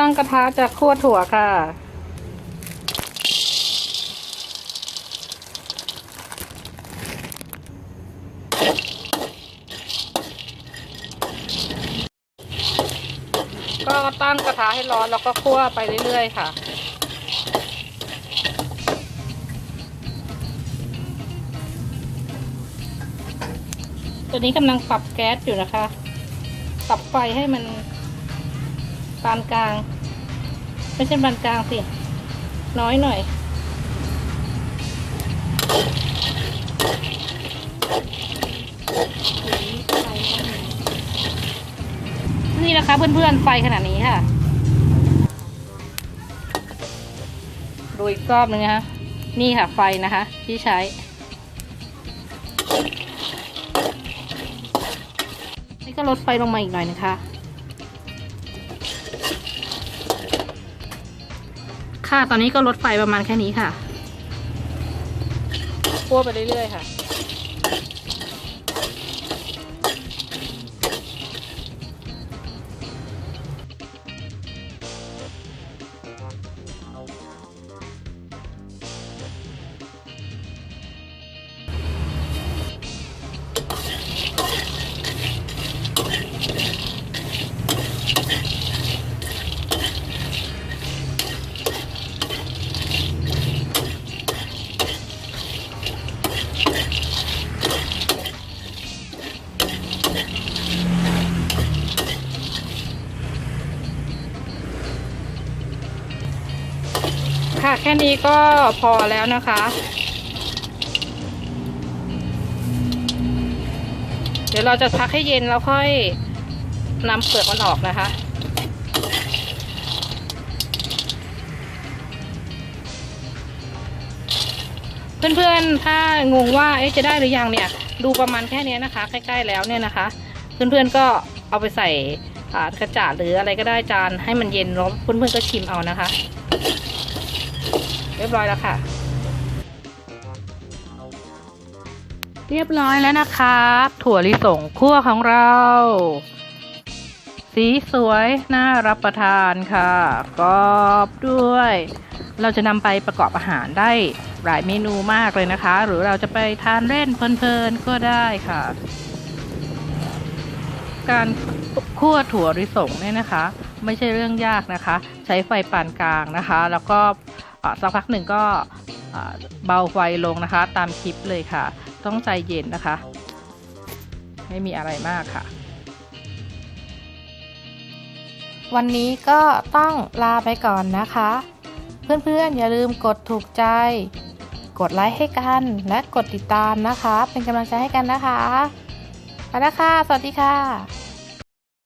ตั้งกระทะจะคั่วถั่วค่ะ ก็ตั้งกระทะให้ร้อนแล้วก็คั่วไปเรื่อยๆค่ะ ตัวนี้กำลังปรับแก๊สอยู่นะคะ ปรับไฟให้มัน ปานกลาง ไม่ใช่ปานกลางสิ น้อยหน่อย นี่นะคะเพื่อนๆ ไฟขนาดนี้ค่ะ ดูอีกรอบนึงนะคะ นี่ค่ะไฟนะคะ ที่ใช้นี่ก็ลดไฟลงมาอีกหน่อยนะคะ ค่ะ ตอนนี้ก็ลดไฟประมาณแค่นี้ค่ะคั่วไปเรื่อยๆค่ะ ค่ะ แค่นี้ก็พอแล้วนะคะ เดี๋ยวเราจะพักให้เย็นแล้วค่อยนำเปลือกมันออกนะคะ เพื่อนๆ ถ้างงว่าจะได้หรือยังเนี่ย ดูประมาณแค่นี้นะคะ ใกล้ๆแล้วเนี่ยนะคะ เพื่อนๆ ก็เอาไปใส่กระจาดหรืออะไรก็ได้จานให้มันเย็นแล้วเพื่อนๆก็ชิมเอานะคะ เรียบร้อยแล้วค่ะ เรียบร้อยแล้วนะคะถั่วลิสงคั่วของเรา สีสวยน่ารับประทานค่ะกรอบด้วย เราจะนำไปประกอบอาหารได้หลายเมนูมากเลยนะคะ หรือเราจะไปทานเล่นเพลินๆก็ได้ค่ะ การคั่วถั่วลิสงเนี่ยนะคะ ไม่ใช่เรื่องยากนะคะ ใช้ไฟปานกลางนะคะ แล้วก็ สักพักหนึ่งก็เบาไฟลงนะคะ ตามคลิปเลยค่ะ ต้องใจเย็นนะคะ ไม่มีอะไรมากค่ะ วันนี้ก็ต้องลาไปก่อนนะคะ เพื่อนๆอย่าลืมกดถูกใจ กดไลค์ให้กันและกดติดตามนะคะ เป็นกำลังใจให้กันนะคะไปแล้วค่ะ สวัสดีค่ะ